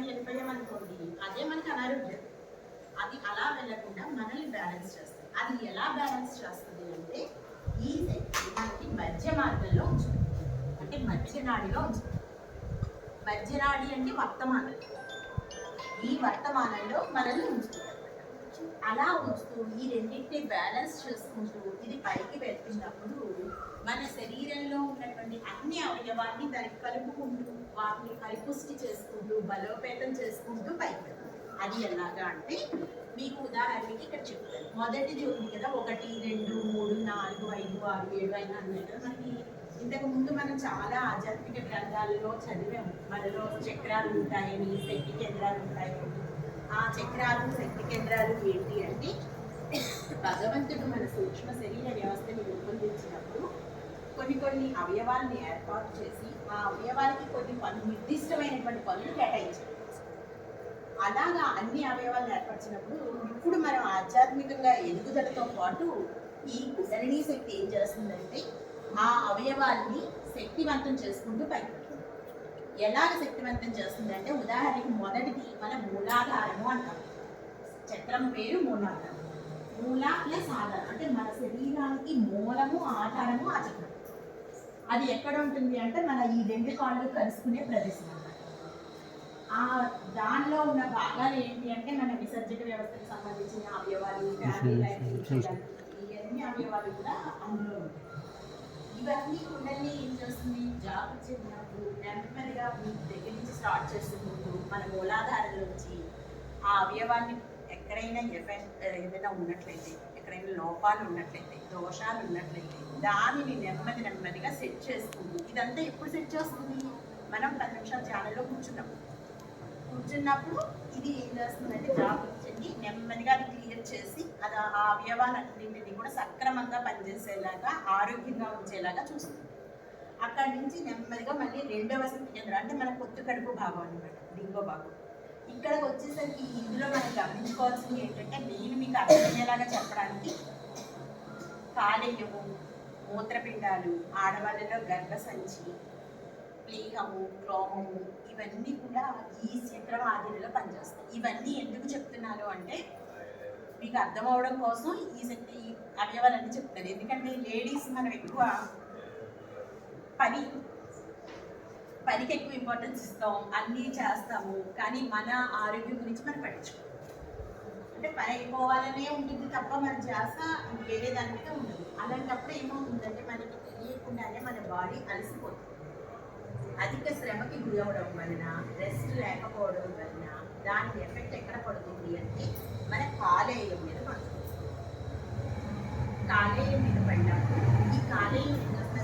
కానీ వెళ్ళిపోయామనుకోండి అదే మనకి అనారోగ్యం. అది అలా వెళ్ళకుండా మనల్ని బ్యాలెన్స్ చేస్తుంది. అది ఎలా బ్యాలెన్స్ చేస్తుంది అంటే ఈ శక్తి మనకి మధ్య మార్గంలో ఉంచుతుంది అంటే మధ్య నాడిలో ఉంచుతుంది మధ్య నాడి అంటే వర్తమానం. ఈ వర్తమానంలో మనల్ని ఉంచుతుంది అలా ఉంచుతూ ఈ రెండింటిని బ్యాలెన్స్ చేసుకుంటూ ఇది పైకి వెళ్తున్నప్పుడు మన శరీరంలో ఉన్నటువంటి అన్ని అవయవాన్ని దానికి కలుపుకుంటూ వాటిని పరిపుష్టి చేసుకుంటూ బలోపేతం చేసుకుంటూ పైకి అది ఎలాగా అంటే మీకు ఉదాహరణకి ఇక్కడ చెప్తాను. మొదటిది ఉంది కదా ఒకటి రెండు మూడు నాలుగు ఐదు ఆరు ఏడు అయినా అన్నాయి కదా మనకి ఇంతకు ముందు మనం చాలా ఆధ్యాత్మిక గ్రంథాలలో చదివాము మనలో చక్రాలు ఉంటాయని శక్తి కేంద్రాలు ఉంటాయని ఆ చక్రాలు శక్తి కేంద్రాలు ఏంటి అంటే భగవంతుడు మన సూక్ష్మ శరీర వ్యవస్థని రూపొందించినప్పుడు కొన్ని కొన్ని అవయవాల్ని ఏర్పాటు చేసి ఆ అవయవాలకి కొన్ని పనులు నిర్దిష్టమైనటువంటి పనులు కేటాయించారు. అలాగా అన్ని అవయవాలను ఏర్పరిచినప్పుడు ఇప్పుడు మనం ఆధ్యాత్మికంగా ఎదుగుదలతో పాటు ఈ కుసరణీ శక్తి ఏం చేస్తుందంటే ఆ అవయవాల్ని శక్తివంతం చేసుకుంటూ పైకి ఎలాగ శక్తివంతం చేస్తుందంటే ఉదాహరణకి మొదటిది మన మూలాధారము అంటాం. చక్రం పేరు మూలాధారం. మూల ప్లస్ ఆధారం. అంటే మన శరీరానికి మూలము ఆధారము ఆ చక్రం. అది ఎక్కడ ఉంటుంది అంటే మన ఈ రెండు కాళ్ళు కలుసుకునే ప్రదేశం ఆ దానిలో ఉన్న భాగాలు ఏంటి అంటే మన విసర్జక వ్యవస్థకు సంబంధించిన అవయవాలు ఇవన్నీ అవయవాలు కూడా అందులో ఉంటాయి. ఇవన్నీ కుండల్ని ఏం చేస్తుంది? జాగ్రత్త చెందినప్పుడు నెమ్మదిగా మీ దగ్గర నుంచి స్టార్ట్ చేస్తున్నప్పుడు మన మూలాధారంలోంచి ఆ అవయవాన్ని ఎక్కడైనా ఎఫెక్ట్ ఏదైనా ఉన్నట్లయితే ఎక్కడైనా లోపాలు ఉన్నట్లయితే దోషాలు ఉన్నట్లయితే దానిని నెమ్మది నెమ్మదిగా సెట్ చేస్తుంది. ఇదంతా ఎప్పుడు సెట్ చేస్తుంది? మనం పది నిమిషాలు ధ్యానంలో కూర్చున్నప్పుడు కూర్చున్నప్పుడు ఇది ఏం చేస్తుందంటే జాగ్రత్త నెమ్మదిగా అది క్లియర్ చేసి అది ఆ అవయవాలన్నింటినీ కూడా సక్రమంగా పనిచేసేలాగా ఆరోగ్యంగా ఉంచేలాగా చూస్తుంది. అక్కడి నుంచి నెమ్మదిగా మళ్ళీ రెండవ శక్తి కేంద్రం అంటే మన పొత్తు కడుపు భాగం అనమాట దిగువ భాగం. ఇక్కడికి వచ్చేసరికి ఇందులో మనం గమనించుకోవాల్సింది ఏంటంటే నేను మీకు అర్థమయ్యేలాగా చెప్పడానికి కాలేయము. మూత్రపిండాలు ఆడవాళ్ళలో గర్భసంచి ప్లీహము క్రోమము ఇవన్నీ కూడా ఈ చక్రం ఆధీనంలో పనిచేస్తాయి. ఇవన్నీ ఎందుకు చెప్తున్నాను అంటే మీకు అర్థం అవడం కోసం ఈ శక్తి ఈ అవయవాలన్నీ చెప్తాను ఎందుకంటే లేడీస్ మనం ఎక్కువ పని పనికి ఎక్కువ ఇంపార్టెన్స్ ఇస్తాం అన్నీ చేస్తాము. కానీ మన ఆరోగ్యం గురించి మనం పట్టించుకోం అంటే పని అయిపోవాలనే ఉంటుంది తప్ప మన చేస వేరే దాని మీద ఉండదు. అలాంటప్పుడు ఏమవుతుందంటే మనకి తెలియకుండానే మన బాడీ అలసిపోతుంది. అధిక శ్రమకి గురి అవ్వడం వలన రెస్ట్ లేకపోవడం వలన దాని ఎఫెక్ట్ ఎక్కడ పడుతుంది అంటే మన కాలేయం మీద పడుతుంది. కాలేయం మీద పడినప్పుడు ఈ కాలేయం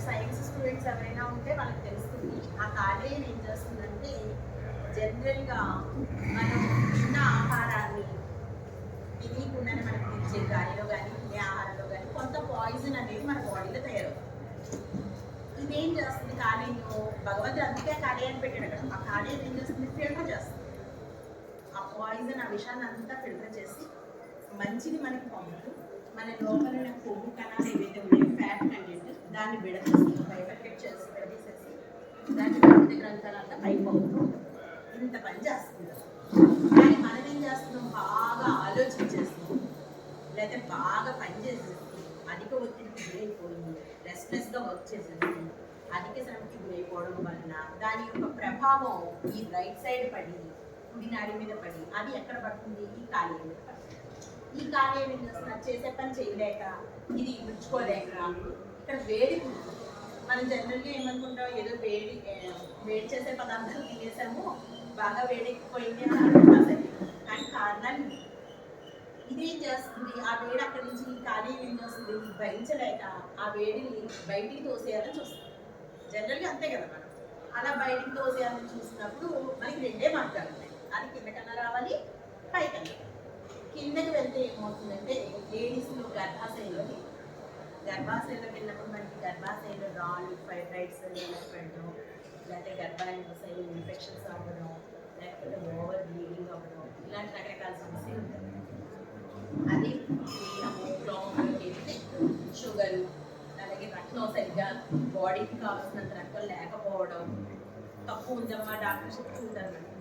సైన్స్ స్టూడెంట్స్ ఎవరైనా ఉంటే వాళ్ళకి తెలుస్తుంది ఆ కాలేయం ఏం చేస్తుందంటే జనరల్గా మనం తిన్న ఆహారం తినకుండానే మనకు ఇచ్చే గాలిలో కానీ తినే ఆహారంలో కానీ కొంత పాయిజన్ అనేది మన బాడీలో తయారవుతుంది. ఇదేం చేస్తుంది కాలేయంలో భగవంతుడు అందుకే అని పెట్టాడు అక్కడ ఆ కాలేయం ఏం చేస్తుంది? ఫిల్టర్ చేస్తుంది. ఆ పాయిజన్ ఆ విషయాన్ని అంతా ఫిల్టర్ చేసి మంచిని మనకి పంపుతూ మన లోపల ఉన్న కొవ్వు కణాలు ఏవైతే ఉన్నాయో ఫ్యాట్ కంటెంట్ దాన్ని విడదీసి కట్ చేసి విడదీసేసి దాన్ని వివిధ గ్రంథాలంతా పైకి పంపుతూ ఇంత పని చేస్తుంది. కానీ మనం ఏం చేస్తున్నాం? బాగా ఆలోచించేస్తుంది. లేకపోతే బాగా పని చేసేసి అధిక ఒత్తిడికి గురైపోయి రెస్ట్లెస్గా వర్క్ చేసేస్తుంది. అధిక శ్రమకి గురైపోవడం వలన దాని యొక్క ప్రభావం ఈ రైట్ సైడ్ పడి కుడి నాడి మీద పడి అది ఎక్కడ పడుతుంది? ఈ కాలేయం మీద పడుతుంది. ఈ కాలేయం ఏం చేస్తున్నారు చేసే పని చేయలేక ఇది ఉంచుకోలేక ఇక్కడ వేడి మనం జనరల్గా ఏమనుకుంటాం? ఏదో వేడి వేడి చేసే పదార్థాలు తినేసాము బాగా వేడెక్కిపోయింది అని కానీ కారణాలు ఇదేం చేస్తుంది? ఆ వేడి అక్కడి నుంచి ఖాళీ ఏం చేస్తుంది? భరించలేక ఆ వేడిని బయటికి తోసేయాలని చూస్తుంది. జనరల్గా అంతే కదా మనం అలా బయటికి తోసేయాలని చూసినప్పుడు మనకి రెండే మార్గాలు ఉన్నాయి అది కిందకన్నా రావాలి పైకన్నా కిందకి వెళ్తే ఏమవుతుందంటే లేడీస్లో గర్భాశయంలో గర్భాశయంలోకి వెళ్ళినప్పుడు మనకి గర్భాశయంలో రాళ్ళు ఫైబ్రైడ్స్ వెళ్ళడం లేకపోతే గర్భాశయంలో ఇన్ఫెక్షన్స్ అవ్వడం లేకపోతే ఓవర్ బ్లీడింగ్ అవ్వడం ఇలాంటి రకరకాల సమస్యలు ఉంటాయి. అది షుగర్ అలాగే రక్తం సరిగ్గా బాడీకి కావాల్సినంత రక్తం లేకపోవడం తక్కువ ఉందమ్మా డాక్టర్ చెప్తూ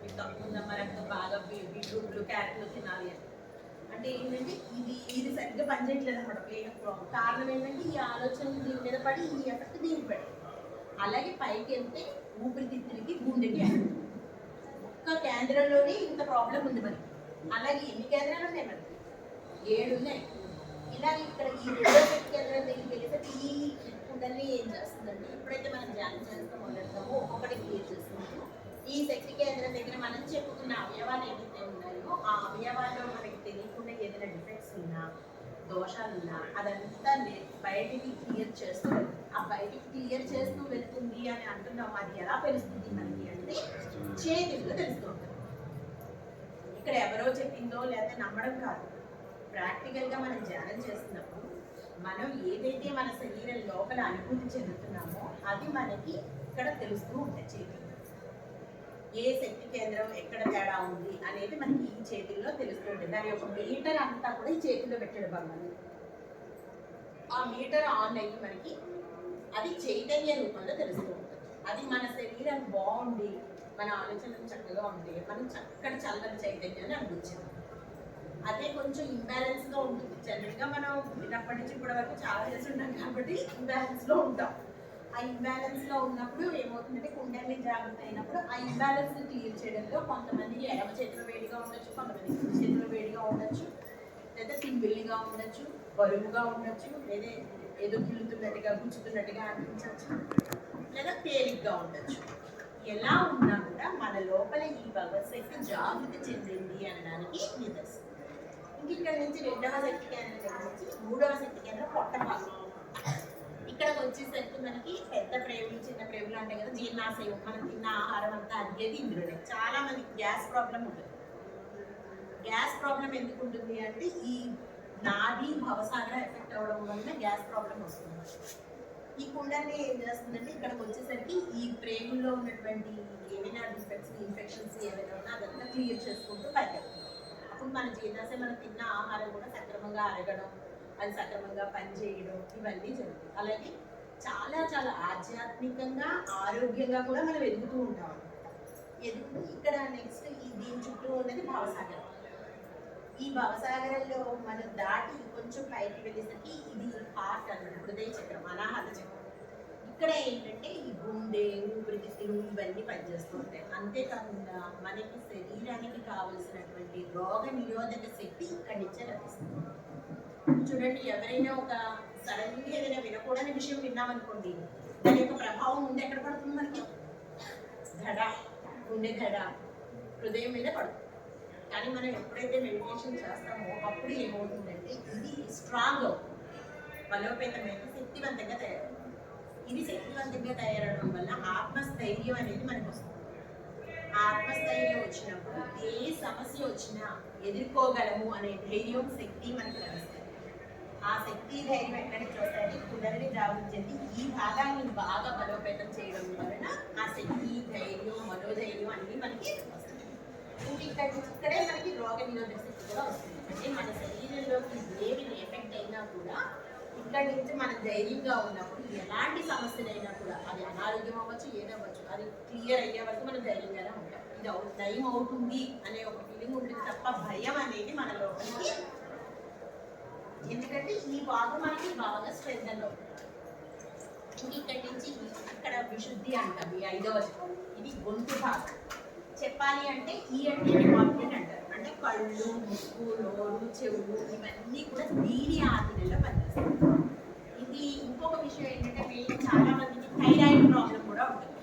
మీకు తక్కువ ఉందమ్మా రక్తం బాగా బీట్రూట్లు క్యారెట్లు తినాలి అని. అంటే ఏంటంటే ఇది ఇది సరిగ్గా పనిచేయట్లేదు అనమాట ప్లేన్ ప్రాబ్లం కారణం ఏంటంటే ఈ ఆలోచన దీని మీద పడి ఈ ఎఫెక్ట్ దీనికి పడి. అలాగే పైకి వెళ్తే ఊపిరితిత్తులకి గుండెకి ఒక్క కేంద్రంలోనే ఇంత ప్రాబ్లం ఉంది మనకి అలాగే ఎన్ని కేంద్రాలు ఉన్నాయి మనకి ఏడున్నాయి. ఇలా ఇక్కడ ఈ రెండో కేంద్రం దగ్గరికి వెళ్ళేసరికి ఈ కుండల్ని ఏం చేస్తుందంటే ఎప్పుడైతే మనం ధ్యానం చేస్తూ మొదలుతామో ఒక్కొక్కటి క్లియర్ చేస్తున్నాము ఈ శక్తి కేంద్రం దగ్గర మనం చెప్పుకున్న అవయవాలు ఏవైతే ఉన్నాయో ఆ అవయవాల్లో మనకి తెలియకుండా ఏదైనా డిఫెక్ట్స్ ఉన్నా దోషాలు ఉన్నా అదంతా బయటికి క్లియర్ చేస్తూ ఆ బయటికి క్లియర్ చేస్తూ వెళ్తుంది అని అంటున్నాం. అది ఎలా తెలుస్తుంది మనకి అంటే చేతుల్లో తెలుస్తూ ఉంటుంది ఇక్కడ ఎవరో చెప్పిందో లేకపోతే నమ్మడం కాదు. ప్రాక్టికల్గా మనం ధ్యానం చేస్తున్నప్పుడు మనం ఏదైతే మన శరీరం లోపల అనుభూతి చెందుతున్నామో అది మనకి ఇక్కడ తెలుస్తూ ఉంటుంది చేతిలో ఏ శక్తి కేంద్రం ఎక్కడ తేడా ఉంది అనేది మనకి ఈ చేతుల్లో తెలుస్తూ ఉంటుంది. దాని యొక్క మీటర్ అంతా కూడా ఈ చేతిలో పెట్టాడు భగవాన్ ఆ మీటర్ ఆన్ అయ్యి మనకి అది చైతన్య రూపంలో తెలుస్తూ ఉంటుంది. అది మన శరీరం బాగుండి మన ఆలోచనలు చక్కగా ఉంటే మనం చక్కటి చల్లని చైతన్యాన్ని అనుభవించాం. అదే కొంచెం ఇంబ్యాలెన్స్గా ఉంటుంది. జనరల్గా మనం చిన్నప్పటి నుంచి ఇప్పటి వరకు చాలా చేసి ఉంటాం కాబట్టి ఇంబ్యాలెన్స్లో ఉంటాం. ఆ ఇంబ్యాలెన్స్లో ఉన్నప్పుడు ఏమవుతుందంటే కుండల్ని జాగ్రత్త అయినప్పుడు ఆ ఇంబ్యాలెన్స్ క్లియర్ చేయడంలో కొంతమందికి ఎడమ చేతిలో వేడిగా ఉండొచ్చు కొంతమంది కుడి చేతిలో వేడిగా ఉండొచ్చు లేదా సింగిల్గా ఉండొచ్చు బరువుగా ఉండొచ్చు లేదా ఏదో గిల్లుతున్నట్టుగా గుచ్చుతున్నట్టుగా అనిపించవచ్చు లేదా తేలిగ్గా ఉండొచ్చు. ఎలా ఉన్నా కూడా మన లోపల ఈ భగవత్ శక్తి జాగృతి చెందింది అనడానికి నిదర్శనం. ఇక్కడ నుంచి రెండవ శక్తి కేంద్రం దగ్గర నుంచి మూడవ శక్తి కేంద్రం పొట్ట భాగం ఇక్కడికి వచ్చేసరికి మనకి పెద్ద ప్రేగులు చిన్న ప్రేగులు ఉంటాయి కదా జీర్ణాశయం మనం తిన్న ఆహారం అంతా అడిగేది ఇందులోనే. చాలా మందికి గ్యాస్ ప్రాబ్లం ఉంటుంది. గ్యాస్ ప్రాబ్లం ఎందుకు ఉంటుంది అంటే ఈ నాభి భవసాగర ఎఫెక్ట్ అవ్వడం వల్ల గ్యాస్ ప్రాబ్లం వస్తుంది. ఈ కుండల్ని ఏం చేస్తుందంటే ఇక్కడికి వచ్చేసరికి ఈ ప్రేగుల్లో ఉన్నటువంటి ఏమైనా డిఫెక్ట్స్ ఇన్ఫెక్షన్స్ ఏమైనా ఉన్నా అదంతా క్లియర్ చేసుకుంటూ పైకి మన జీర్ణాశయం మనం తిన్న ఆహారం కూడా సక్రమంగా అరగడం అది సక్రమంగా పనిచేయడం ఇవన్నీ జరుగుతాయి. అలాగే చాలా చాలా ఆధ్యాత్మికంగా ఆరోగ్యంగా కూడా మనం ఎదుగుతూ ఉంటాం ఎదుగుతూ ఇక్కడ నెక్స్ట్ ఈ దీని చుట్టూ ఉన్నది భావసాగరం. ఈ భావసాగరంలో మనం దాటి కొంచెం పైకి వెళ్ళేసరికి ఇది హార్ట్ అన్నమాట హృదయ చక్రం అనాహత చక్రం. ఇక్కడ ఏంటంటే ఈ గుండె ఊపిరితిత్తులు ఇవన్నీ పనిచేస్తూ ఉంటాయి. అంతేకాకుండా మనకి శరీరానికి కావలసినటువంటి రోగ నిరోధక శక్తి ఇక్కడి నుంచే లభిస్తుంది చూడండి ఎవరైనా ఒక సడన్గా ఏదైనా వినకూడని విషయం విన్నామనుకోండి దాని యొక్క ప్రభావం ముందు ఎక్కడ పడుతుంది మనకి? ధడ గుండె ధడ హృదయం మీద పడుతుంది. కానీ మనం ఎప్పుడైతే మెడిటేషన్ చేస్తామో అప్పుడు ఏమవుతుందంటే ఇది స్ట్రాంగ్ బలోపేతమైన శక్తివంతంగా తయారవుతుంది. ఇది శక్తివంతంగా తయారవడం వల్ల ఆత్మస్థైర్యం అనేది మనకు వస్తుంది. ఆ ఆత్మస్థైర్యం వచ్చినప్పుడు ఏ సమస్య వచ్చినా ఎదుర్కోగలము అనే ధైర్యం శక్తి మనకు లభిస్తుంది. ఆ శక్తి ధైర్యం ఎక్కడికి నుంచి వస్తాయంటే జాగృతి ఈ భాగాన్ని బాగా బలోపేతం చేయడం వలన ఆ శక్తి ధైర్యం మనోధైర్యం అన్ని మనకి వస్తుంది ఇంక ఇక్కడ ఇక్కడే మనకి రోగ నిరోధక శక్తి కూడా వస్తుంది. అంటే మన శరీరంలోకి ఏమి ఎఫెక్ట్ అయినా కూడా ఇక్కడి నుంచి మనం ధైర్యంగా ఉన్నప్పుడు ఎలాంటి సమస్యలైనా కూడా అది అనారోగ్యం అవ్వచ్చు ఏదవ్వచ్చు అది క్లియర్ అయ్యే వరకు మనం ధైర్యంగానే ఉంటాం. ఇది అవుతుంది దయం అవుతుంది అనే ఒక ఫీలింగ్ ఉంటుంది తప్ప భయం అనేది మన లోపలికి ఎందుకంటే ఈ భాగం మనకి బాగా స్ట్రెంగ్లో ఇక్కడి నుంచి ఇక్కడ విశుద్ధి అంటాం ఈ ఐదవ ఇది గొంతు భాగం. చెప్పాలి అంటే ఈ అంటే డిపార్ట్మెంట్ అంటే కళ్ళు ముక్కు నోరు చెవు ఇవన్నీ కూడా దీని ఆధీనంలో పనిచేస్తాయి. ఇది ఇంకొక విషయం ఏంటంటే మెయిన్ చాలా మందికి థైరాయిడ్ ప్రాబ్లం కూడా ఉంటుంది.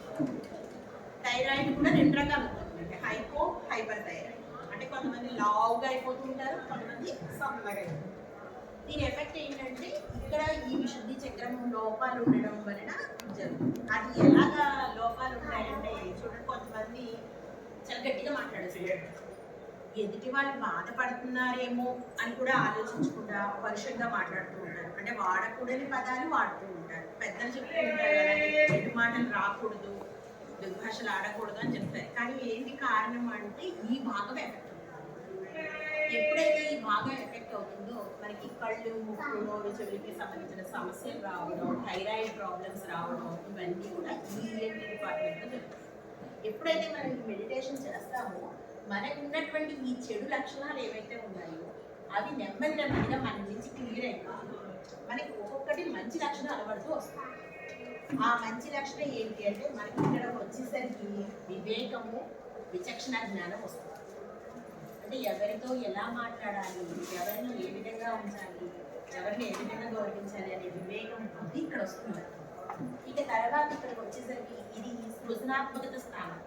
థైరాయిడ్ కూడా రెండు రకాలు ఉంటుంది హైపో హైపర్ థైరాయిడ్ అంటే కొంతమంది లావుగా అయిపోతుంటారు కొంతమంది సన్నగా అయిపోతుంటారు. దీని ఎఫెక్ట్ ఏంటంటే ఇక్కడ ఈ విశుద్ధి చక్రం లోపాలు ఉండడం వలన జరుగుతుంది. అది ఎలాగా లోపాలు ఉంటాయంటే చూడండి కొంతమంది చాలా గట్టిగా మాట్లాడచ్చు ఎదుటి వాళ్ళు బాధపడుతున్నారేమో అని కూడా ఆలోచించకుండా పరుషంగా మాట్లాడుతూ ఉంటారు. అంటే వాడకూడని పదాలు వాడుతూ ఉంటారు. పెద్దలు చెప్తూ ఉంటారు చెడు మాటలు రాకూడదు దుర్భాషలు ఆడకూడదు అని చెప్తారు. కానీ ఏంటి కారణం అంటే ఈ భాగం ఎఫెక్ట్ ఎప్పుడైతే ఈ భాగం ఎఫెక్ట్ అవుతుందో మనకి కళ్ళు ముక్కు నోరు చెవులకి సంబంధించిన సమస్యలు రావడం థైరాయిడ్ ప్రాబ్లమ్స్ రావడం ఇవన్నీ కూడా ఈ ఈఎన్టీ డిపార్ట్మెంట్లో జరుగుతాయి. ఎప్పుడైతే మనం మెడిటేషన్ చేస్తామో మనకు ఉన్నటువంటి ఈ చెడు లక్షణాలు ఏవైతే ఉన్నాయో అవి నెమ్మది నెమ్మదిగా మన నుంచి క్లియర్ అయిపోతుంది మనకి ఒక్కొక్కటి మంచి లక్షణం అలవడుతూ వస్తుంది ఆ మంచి లక్షణం ఏంటి అంటే మనకి ఇక్కడ వచ్చేసరికి వివేకము విచక్షణ జ్ఞానం వస్తుంది. అంటే ఎవరితో ఎలా మాట్లాడాలి ఎవరిని ఏ విధంగా ఉంచాలి ఎవరిని ఏ విధంగా గౌరవించాలి అనే వివేకం అది ఇక్కడ వస్తుంది. ఇక తర్వాత ఇక్కడికి వచ్చేసరికి ఇది సృజనాత్మకత స్థానం.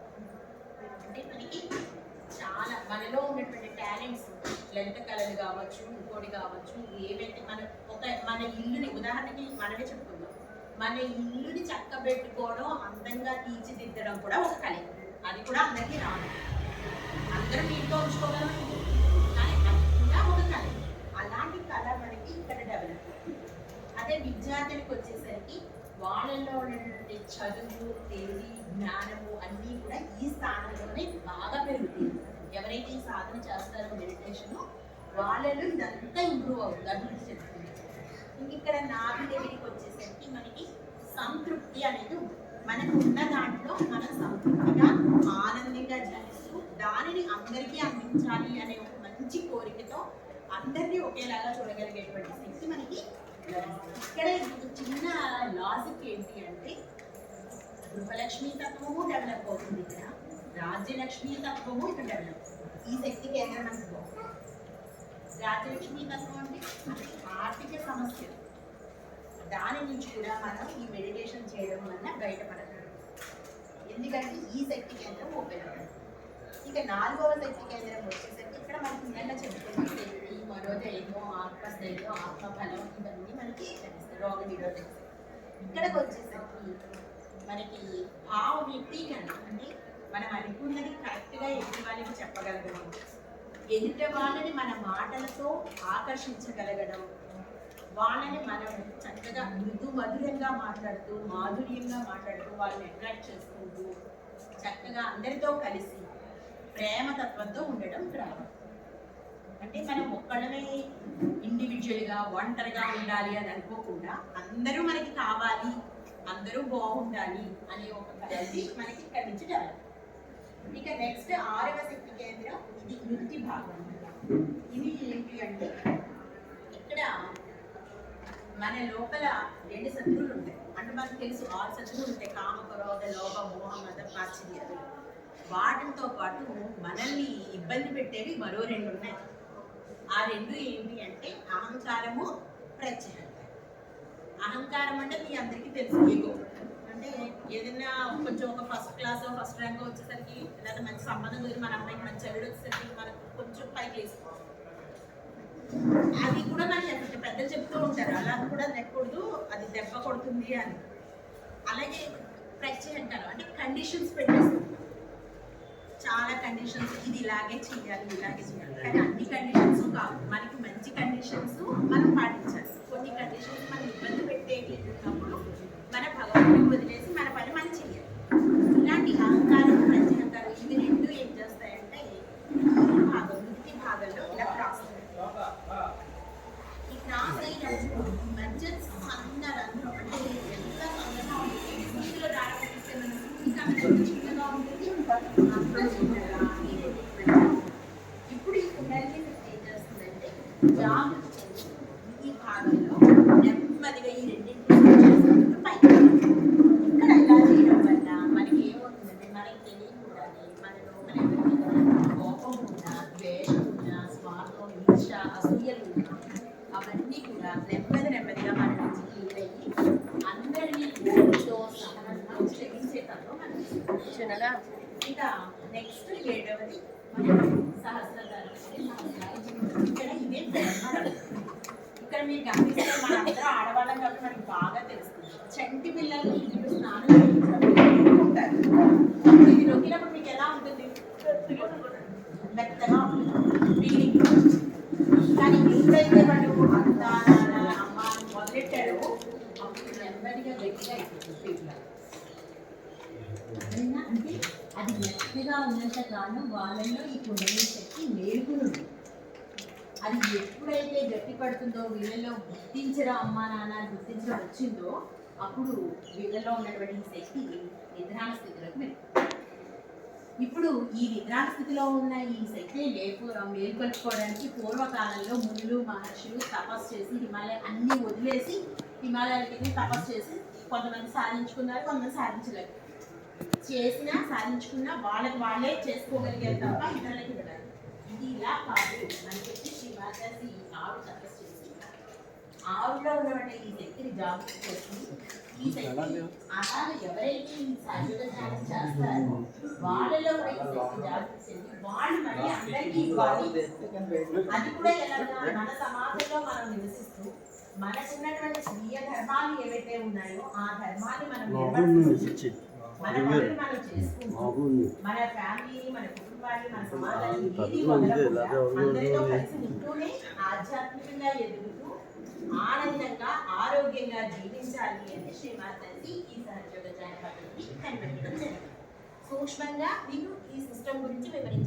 అంటే మనకి చాలా మనలో ఉన్నటువంటి టాలెంట్స్ లలిత కళలు కావచ్చు ఇంకోటి కావచ్చు ఏవైతే మన ఒక మన ఇల్లుని ఉదాహరణకి మనమే చెప్పుకుందాం. మన ఇల్లుని చక్కబెట్టుకోవడం అందంగా తీర్చిదిద్దడం కూడా ఒక కళ. అది కూడా అందరికీ రాదు. అందరం ఇంట్లో ఉంచుకోగలం కానీ అది కూడా ఒక కళ. అలాంటి కళ మనకి ఇక్కడ డెవలప్ అదే విద్యార్థులకు వచ్చేసరికి వాళ్ళల్లో ఉన్నటువంటి చదువు తెలివి జ్ఞానము అన్నీ కూడా ఈ స్థానంలోనే బాగా పెరుగుతుంది ఎవరైతే ఈ సాధన చేస్తారో మెడిటేషన్ వాళ్ళలో ఇదంతా ఇంప్రూవ్ అవుతుంది. అభివృద్ధి చెందుతుంది ఇంక ఇక్కడ నాభి దగ్గరికి వచ్చేసరికి మనకి సంతృప్తి అనేది మనకు ఉన్న దాంట్లో మనం సంతృప్తిగా ఆనందంగా జీవిస్తూ దానిని అందరికీ అందించాలి అనే ఒక మంచి కోరికతో అందరినీ ఒకేలాగా చూడగలిగేటువంటి శక్తి మనకి ఇక్కడ చిన్న లాజిక్ ఏంటి అంటే గృహలక్ష్మి తత్వము డెవలప్ అవుతుంది ఇక్కడ. రాజ్యలక్ష్మి తత్వము ఇక్కడ డెవలప్ ఈ శక్తి కేంద్రం మనకు బాగుంది. రాజ్యలక్ష్మి తత్వం అంటే ఆర్థిక సమస్య. దాని నుంచి కూడా మనం ఈ మెడిటేషన్ చేయడం వల్ల బయటపడగలం ఎందుకంటే ఈ శక్తి కేంద్రం ఓపెన్ ఇక నాలుగవ శక్తి కేంద్రం వచ్చేసరికి ఇక్కడ మనకి నిన్న చెప్పుకున్న. శక్తి మనోధైర్యం ఆత్మస్థైర్యం ఆత్మఫలం ఇవన్నీ మనకి రోగ నిరోధక ఇక్కడికి వచ్చేసరికి మనకి భావ వ్యక్తీకరణ అంటే మనం అనుకున్నది కరెక్ట్గా ఎదుటి వాళ్ళకి చెప్పగలగడం. ఎదుటి వాళ్ళని మన మాటలతో ఆకర్షించగలగడం. వాళ్ళని మనం చక్కగా మృదు మధురంగా మాట్లాడుతూ మాధుర్యంగా మాట్లాడుతూ వాళ్ళని అట్రాక్ట్ చేసుకుంటూ చక్కగా అందరితో కలిసి ప్రేమ తత్వంతో ఉండడం ప్రారంభం అంటే మనం ఒక్కడమే ఇండివిజువల్గా ఒంటరిగా ఉండాలి అని అనుకోకుండా అందరూ మనకి కావాలి అందరూ బాగుండాలి అనే ఒక కలిసి మనకి ఇక్కడి నుంచి డెవలప్ ఇక నెక్స్ట్ ఆరవ శక్తి కేంద్రం ఇది ఇంటి భాగం. ఇది ఏంటి అంటే ఇక్కడ మన లోపల రెండు శత్రువులు ఉంటాయి. అంటే మనకు తెలుసు ఆరు శత్రువులు ఉంటాయి. కామ క్రోధ లోభ మోహ మత పాశ్చర్యాలు వాటితో పాటు మనల్ని ఇబ్బంది పెట్టేవి మరో రెండు ఉన్నాయి. ఆ రెండు ఏంటి అంటే అహంకారము ప్రత్యహంకారం. అహంకారం అంటే మీ అందరికీ తెలుసు ఈగో ఏదైనా కొంచెం ఒక ఫస్ట్ క్లాస్ ఫస్ట్ ర్యాంక్ వచ్చేసరికి లేదా మంచి సంబంధం కుదిరి మన అమ్మాయికి మంచి చదువు వచ్చేసరికి మనకు కొంచెం పైకి వేసుకోవాలి అది కూడా మనకి పెద్దలు చెప్తూ ఉంటారు అలా కూడా నెక్కకూడదు అది దెబ్బ కొడుతుంది అని. అలాగే ప్రత్యేకంటారు అంటే కండిషన్స్ పెట్టేస్తారు చాలా కండిషన్స్ ఇది ఇలాగే చేయాలి ఇలాగే చేయాలి. కానీ అన్ని కండిషన్స్ కాదు మనకి మంచి కండిషన్స్ మనం పాటించాలి. కొన్ని కండిషన్స్ మనం ఇబ్బంది పెట్టేవి మన భగవంతుని వదిలేసి మన పని మనం చేయాలి ఇలాంటి అహంకారం ప్రత్యేకంటారు ఇవి రెండు ఏం చేస్తాయంటే ఈ భాగం వృత్తి భాగంలో ఇలా క్రాస్ ఈ క్రాస్ అయినప్పుడు ఈ మధ్య సన్న రంధ్రం అంటే ఎంత సన్నగా ఉంటుంది ఇందులో రాకపోతే మనం ఇంకా మనకి చిన్నగా ఉంటుంది అంత చిన్నగా ఈ రెండింటి మధ్య. ఇప్పుడు ఈ కుండలిని శక్తి ఏం చేస్తుందంటే జాగ్రత్త చేస్తుంది. ఈ భాగంలో నెమ్మదిగా ఈ రెండింటిని చేసుకుంటూ పైకి ఇక్కడ ఇలా చేయడం వల్ల మనకి ఏమవుతుందంటే మనకి తెలియకుండానే మన లోపల ఎవరికైనా కోపం ఉన్నా ద్వేషం ఉన్నా స్వార్థం ఈర్ష అసూయలు ఉన్నా అవన్నీ కూడా నెమ్మది నెమ్మదిగా మన నుంచి క్లియర్ అయ్యి అందరినీ ఓపికతో సహనంగా క్షమించే తత్వం మనకి చూడగా ఇక నెక్స్ట్ ఏడవది. సహస్రధారం ఇక్కడ ఇదే ఇక్కడ మీరు గమనిస్తే మన అందరూ ఆడవాళ్ళం కాబట్టి మనకి బాగా తెలుస్తుంది చంటి పిల్లలు ఇప్పుడు స్నానం చేయించారు ఇది నొక్కినప్పుడు మీకు ఎలా ఉంటుంది? మెత్తగా ఉంటుంది. ఫీలింగ్ కానీ ఎప్పుడైతే వాళ్ళు అంత నాన్న అమ్మ మొదలెట్టారో అప్పుడు నెమ్మదిగా గట్టిగా అయిపోతుంది అంటే అది శక్తిగా ఉన్నంత కాలం వాళ్ళలో ఈ కుండలి శక్తి మేలుకుని అది ఎప్పుడైతే గట్టి పడుతుందో వీళ్ళలో గుర్తించరా అమ్మా నాన్న గుర్తించడం వచ్చిందో అప్పుడు వీళ్ళలో ఉన్నటువంటి శక్తి నిద్రాణ స్థితిలోకి వెళ్ళిపోతుంది. ఇప్పుడు ఈ నిద్రాణ స్థితిలో ఉన్న ఈ శక్తిని లేపు మేల్కొల్పుకోవడానికి పూర్వకాలంలో మునులు మహర్షులు తపస్సు చేసి హిమాలయ అన్ని వదిలేసి హిమాలయాలకి తపస్సు చేసి కొంతమంది సాధించుకున్నారు కొంతమంది సాధించలేదు. చేసినా సాధించుకున్నా వాళ్ళకి వాళ్ళే చేసుకోగలిగారు తప్ప ఇతరులకి ఇవ్వలేదు. ఇది ఇలా కాదు అని చెప్పి శ్రీ మాతాజీ ఆవిడ తపస్సు చేసి ఆవిడలో ఉన్నటువంటి ఈ శక్తిని జాగృతి చేసి ఈ శక్తి అలాగే ఎవరైతే ఈ శాశ్వత ధ్యానం చేస్తారో వాళ్ళలో కూడా ఈ శక్తి జాగృతి చెంది వాళ్ళు మళ్ళీ అందరికీ ఇవ్వాలి. అది కూడా ఎలాగా మన సమాజంలో మనం నివసిస్తూ మనకున్నటువంటి స్వీయ ధర్మాలు ఏవైతే ఉన్నాయో ఆ ధర్మాన్ని మనం నిర్వర్తిస్తూ మన పనులు మనం చేసుకుంటూ మన ఫ్యామిలీని మన కుటుంబాన్ని మన సమాజాన్ని ఏది వదలకుండా అందరితో కలిసి ఉంటూనే ఆధ్యాత్మికంగా ఎదుగుతూ ఆనందంగా ఆరోగ్యంగా జీవించాలి అని శ్రీమాతంది ఈ కనిపెట్టడం జరిగింది. సూక్ష్మంగా మీకు ఈ సిస్టమ్ గురించి వివరించారు